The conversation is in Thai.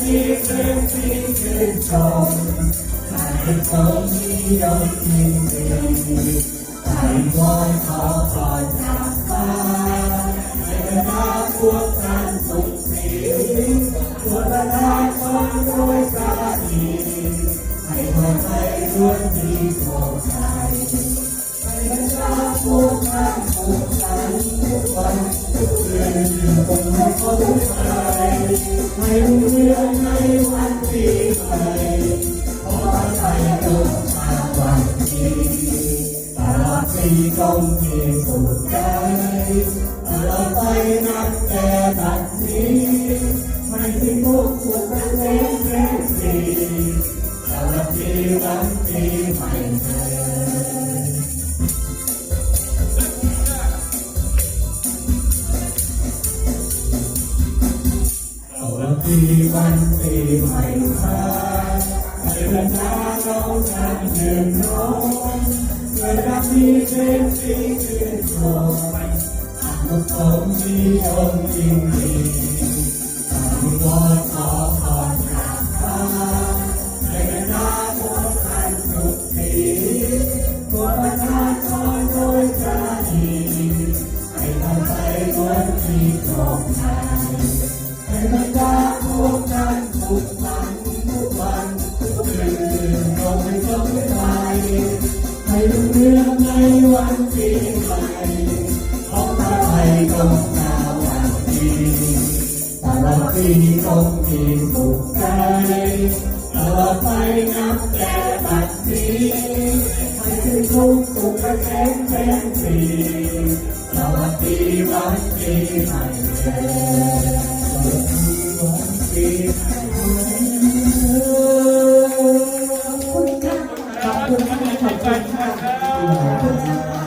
ที่ซึ่งที่ชื่นชมให้ทรงมีดลยินดีให้วอนขอจากฟ้าเจตนาพวกท่นสุขสีพวกท่านคนรวยสาให้คนไทยล้วนดีโชคใจ ตลอดปีคงมีสุขใจตลอดไปนับแต่บัดนี้ ไม่ทิ้งทุกสุขเป็นเล่นแค่สีสวัสดีวันปีใหม่เถิด มีวันปีใหม่ค่ะให้บรรดาเราท่านยืนร้องเพื่อรับมีเสียงที่ชื่นชมทุกคนนิยมยินดีตามวอนขอพรจากฟ้าให้บรรดาพวกท่านสุขสีตัวประทานพรโดยพระดีให้เราไปล้วนมีโชคชัยให้ บรรดาพวกท่านทุกวันทุกวันทุกคืนจงให้สมใจให้รุ่งเรื่องในวันปีใหม่ของพระไทยจงนาวันดีตลอดปีจงมีสุขใจตลอดไปนับแต่บัดนี้ให้ถึงทุกสุขและแข็งแรงปีสวัสดีวันปีใหม่ ขอ